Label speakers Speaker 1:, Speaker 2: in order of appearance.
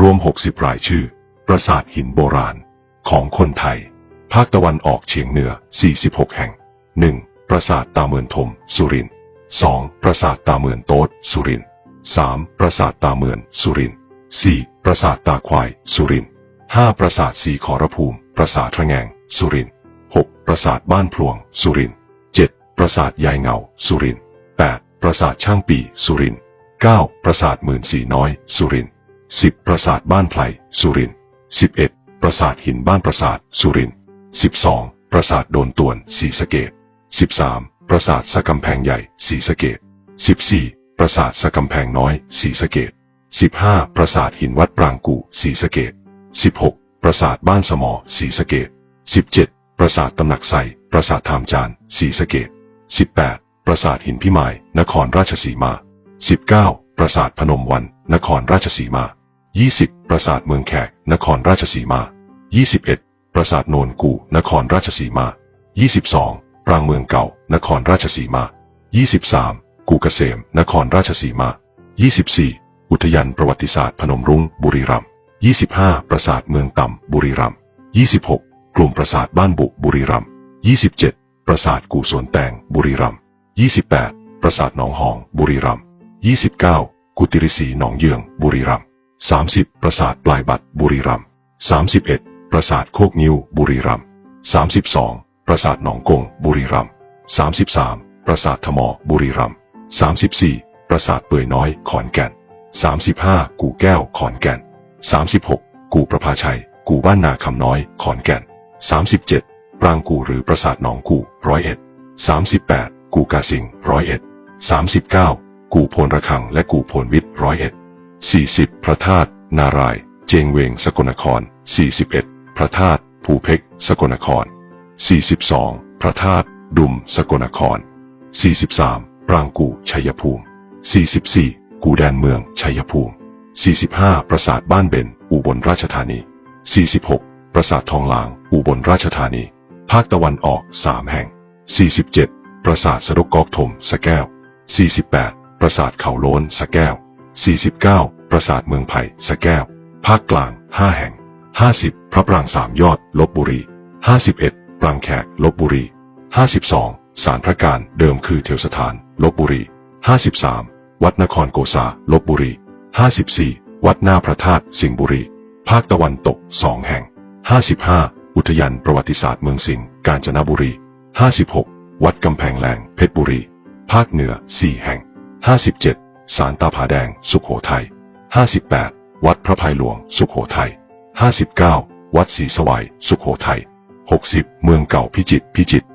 Speaker 1: รวม 60 รายชื่อ ปราสาทหินโบราณ ของคนไทย ภาคตะวันออกเฉียงเหนือ 46 แห่ง 1. ปราสาทตาเมือนทม สุรินทร์ 2. ปราสาทตาเมือนโต๊ด สุรินทร์ 3. ปราสาทตาเมือน สุรินทร์ 4. ปราสาทตาควาย สุรินทร์ 5. ปราสาทสีขอรภูมิ ปราสาทระแงง สุรินทร์ 6. ปราสาทบ้านพลวง สุรินทร์ 7. ปราสาทยายเงา สุรินทร์ 8. ปราสาทช่างปี สุรินทร์ 9. ปราสาทหมื่นสีน้อย สุรินทร์ 10. ปราสาทบ้านไพรสุรินทร์ 11. ปราสาทหินบ้านปราสาทสุรินทร์ 12. ปราสาทโดนตวนศรีสะเกด 13. ปราสาทสะกำแพงใหญ่ศรีสะเกด 14. ปราสาทสะกำแพงน้อยศรีสะเกด 15. ปราสาทหินวัดปรางกู่ศรีสะเกด 16. ปราสาทบ้านสมอศรีสะเกด 17. ปราสาทตำหนักไสปราสาททามจานศรีสะเกด 18. ปราสาทหินพิมาย นครราชสีมา 19. ปราสาทพนมวัน นครราชสีมา 20. ปราสาทเมืองแขก นครราชสีมา 21. ปราสาทโนนกู่นครราชสีมา 22. ปรางเมืองเก่า นครราชสีมา 23. กู่เกษม นครราชสีมา 24. อุทยานประวัติศาสตร์พนมรุ้ง บุรีรัมย์ 25. ปราสาทเมืองต่ำ บุรีรัมย์ 26. กลุ่มปราสาทบ้านบุ บุรีรัมย์ 27. ปราสาทกู่สวนแตง บุรีรัมย์ 28. ปราสาทหนองหอง บุรีรัมย์ 29. กุติริสีหนองเยือง บุรีรัมย์ 30. ปราสาทปลายบัตรบุรีรัมย์ 31. ปราสาทโคกนิ้วบุรีรัมย์ 32. ปราสาทหนองกงบุรีรัมย์ 33. ปราสาททมอบุรีรัมย์ 34. ปราสาทเปื่อยน้อยขอนแก่น 35. กู่แก้วขอนแก่น 36. กู่ประภาชัย กู่บ้านนาคำน้อยขอนแก่น 37. ปรางกู่หรือปราสาทหนองกู่ร้อยเอ็ด 38. กู่กาสิงร้อยเอ็ด 39. กู่โพนระคังและกู่โพนวิทย์ร้อยเอ็ด 40. พระธาตุนาราย เจงเวงสกลนคร 41. พระธาตุภูเพกสกลนคร 42. พระธาตุดุมสกลนคร 43. ปรางกูชัยภูมิ 44. กูแดนเมืองชัยภูมิ 45. ปราสาทบ้านเบนอุบลราชธานี 46. ปราสาททองหลาง อุบลราชธานี ภาคตะวันออก 3 แห่ง 47. ปราสาทสะดกกอกถมสะแก้ว 48. ปราสาทเขาโล้นสะแก้ว 49. ปราสาทเมืองไผ่สะแก้ว ภาคกลาง 5 แห่ง 50. พระปรางสามยอด ลบบุรี 51. ปรางแขก ลบบุรี 52. สารพระการเดิมคือเทวสถาน ลบบุรี 53. วัดนครโกษา ลบบุรี 54. วัดหน้าพระธาตุ สิงห์บุรี ภาคตะวันตก2แห่ง 55. อุทยานประวัติศาสตร์เมืองสิงห์ กาญจนบุรี 56. วัดกำแพงแหลง เพชรบุรี ภาคเหนือ 4 แห่ง 57. สารตาผาแดง สุขโขทัย 58. วัดพระภัยหลวง สุขโขทัย 59. วัดศรีสวายสุขโขทัย 60. เมืองเก่าพิจิตรพิจิตร